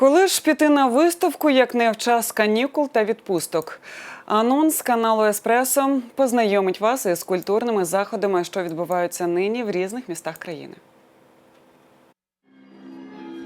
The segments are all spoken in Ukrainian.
Коли ж піти на виставку, як не в час канікул та відпусток? Анонс каналу Еспресо познайомить вас із культурними заходами, що відбуваються нині в різних містах країни.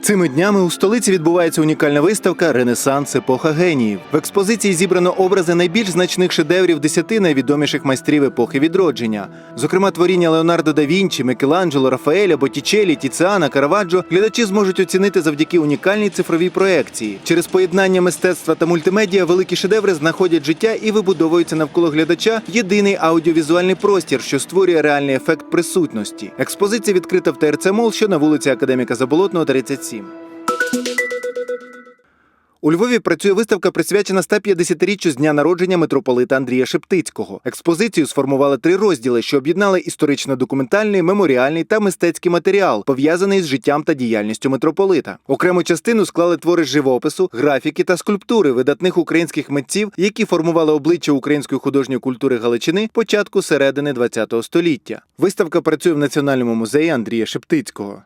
Цими днями у столиці відбувається унікальна виставка Ренесанс епоха геніїв. В експозиції зібрано образи найбільш значних шедеврів десяти найвідоміших майстрів епохи відродження. Зокрема, творіння Леонардо да Вінчі, Мікеланджело, Рафаеля, Боттічелі, Тіціана, Караваджо глядачі зможуть оцінити завдяки унікальній цифровій проекції. Через поєднання мистецтва та мультимедіа великі шедеври знаходять життя і вибудовуються навколо глядача єдиний аудіовізуальний простір, що створює реальний ефект присутності. Експозиція відкрита в ТРЦ Мол, що на вулиці Академіка Заболотного, 37. У Львові працює виставка, присвячена 150-річчю з дня народження митрополита Андрія Шептицького. Експозицію сформували три розділи, що об'єднали історично-документальний, меморіальний та мистецький матеріал, пов'язаний з життям та діяльністю митрополита. Окрему частину склали твори живопису, графіки та скульптури видатних українських митців, які формували обличчя української художньої культури Галичини початку середини ХХ століття. Виставка працює в Національному музеї Андрія Шептицького.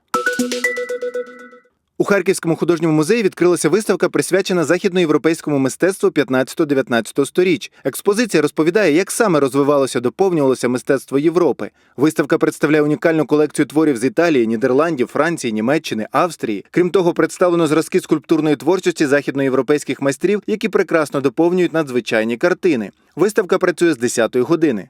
У Харківському художньому музеї відкрилася виставка, присвячена західноєвропейському мистецтву 15-19 сторіч. Експозиція розповідає, як саме розвивалося, доповнювалося мистецтво Європи. Виставка представляє унікальну колекцію творів з Італії, Нідерландів, Франції, Німеччини, Австрії. Крім того, представлено зразки скульптурної творчості західноєвропейських майстрів, які прекрасно доповнюють надзвичайні картини. Виставка працює з 10-ї години.